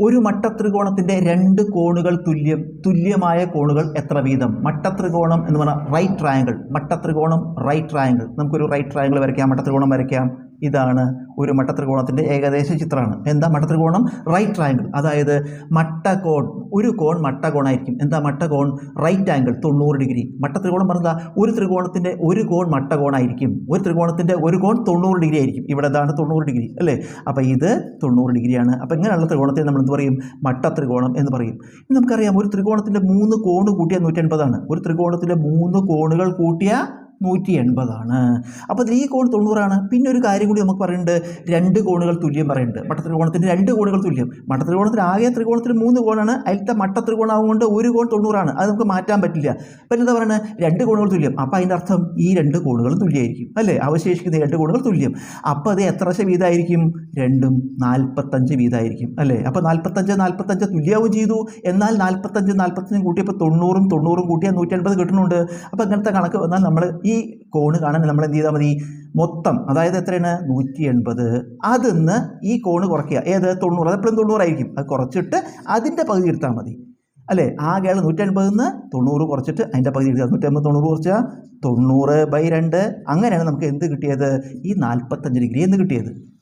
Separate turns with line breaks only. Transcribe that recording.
ഒരു മട്ടത്രികോണത്തിന്റെ രണ്ട് കോണുകൾ തുല്യം തുല്യമായ കോണുകൾ എത്ര വീതം? മട്ടത്രികോണം എന്ന് പറഞ്ഞാൽ റൈറ്റ് ട്രയാങ്കിൾ മട്ടത്രികോണം റൈറ്റ് ട്രയാങ്കിൾ നമുക്കൊരു റൈറ്റ് ട്രയാങ്കിൾ വരയ്ക്കാം മട്ടത്രികോണം വരയ്ക്കാം. ഇതാണ് ഒരു മട്ടത്രികോണത്തിന്റെ ഏകദേശ ചിത്രമാണ്. എന്താ മട്ടത്രികോണം? റൈറ്റ് ട്രയാങ്കിൾ അതായത് മട്ടകോൺ ഒരു കോൺ മട്ടകോണായിരിക്കും. എന്താ മട്ടകോൺ? റൈറ്റ് ആംഗിൾ തൊണ്ണൂറ് ഡിഗ്രി. മട്ടത്രികോണം പറഞ്ഞാൽ ഒരു ത്രികോണത്തിന്റെ ഒരു കോൺ മട്ടകോണായിരിക്കും. ഒരു ത്രികോണത്തിന്റെ ഒരു കോൺ തൊണ്ണൂറ് ഡിഗ്രി ആയിരിക്കും. ഇവിടെ ഇതാണ് തൊണ്ണൂറ് ഡിഗ്രി അല്ലേ? അപ്പോൾ ഇത് തൊണ്ണൂറ് ഡിഗ്രിയാണ്. അപ്പോൾ ഇങ്ങനെയുള്ള ത്രികോണത്തെ നമ്മൾ എന്ത് പറയും? മട്ടത്രികോണം എന്ന് പറയും. നമുക്കറിയാം ഒരു ത്രികോണത്തിന്റെ മൂന്ന് കോണ് കൂട്ടിയ നൂറ്റി ഒരു ത്രികോണത്തിന്റെ മൂന്ന് കോണുകൾ കൂട്ടിയാൽ നൂറ്റി എൺപതാണ് അപ്പോൾ ഇതിൽ ഈ കോൺ തൊണ്ണൂറാണ്. പിന്നെ ഒരു കാര്യം കൂടി നമുക്ക് പറയുന്നുണ്ട് രണ്ട് കോണുകൾ തുല്യം പറയുന്നുണ്ട് മട്ടത്രികോണത്തിന് രണ്ട് കോണുകൾ തുല്യം. മട്ടത്രികോണത്തിന് ആകെ ത്രികോണത്തിന് മൂന്ന് കോണാണ്. അതിലത്തെ മട്ടത്രികോണാവുകൊണ്ട് ഒരു കോൺ തൊണ്ണൂറാണ്. അത് നമുക്ക് മാറ്റാൻ പറ്റില്ല. പിന്നെ എന്താ പറയുന്നത് രണ്ട് കോണുകൾ തുല്യം. അപ്പോൾ അതിന്റെ അർത്ഥം ഈ രണ്ട് കോണുകളും തുല്യമായിരിക്കും. അല്ലേ? അവശേഷിക്കുന്ന രണ്ട് കോണുകൾ തുല്യം. അപ്പോൾ അത് എത്ര വീതമായിരിക്കും രണ്ടും നാൽപ്പത്തഞ്ച് വീതമായിരിക്കും അല്ലേ? അപ്പോൾ നാൽപ്പത്തഞ്ച് നാൽപ്പത്തഞ്ച് തുല്യവും ചെയ്തു. എന്നാൽ നാൽപ്പത്തഞ്ച് നാൽപ്പത്തഞ്ചും കൂട്ടിയപ്പോൾ തൊണ്ണൂറും തൊണ്ണൂറും കൂട്ടിയാൽ നൂറ്റി അൻപത് കിട്ടുന്നുണ്ട്. അപ്പോൾ അങ്ങനത്തെ കണക്ക് വന്നാൽ നമ്മൾ ഈ കോണ് കാണാൻ നമ്മൾ എന്ത് ചെയ്താൽ മതി? മൊത്തം അതായത് എത്രയാണ്? നൂറ്റി എൺപത് അതിന്ന് ഈ കോണ് കുറയ്ക്കുക. ഏത്? തൊണ്ണൂറ്. അത് എപ്പോഴും തൊണ്ണൂറായിരിക്കും. അത് കുറച്ചിട്ട് അതിന്റെ പകുതി എടുത്താൽ മതി. അല്ലേ? ആകെയാണ് നൂറ്റൻപതിൽ നിന്ന് തൊണ്ണൂറ് കുറച്ചിട്ട് അതിന്റെ പകുതി എടുക്കുക. നൂറ്റി അമ്പത് തൊണ്ണൂറ് കുറച്ചാൽ തൊണ്ണൂറ് ബൈ രണ്ട്. അങ്ങനെയാണ് നമുക്ക് എന്ത് കിട്ടിയത്? ഈ നാൽപ്പത്തഞ്ച് ഡിഗ്രി എന്ന് കിട്ടിയത്.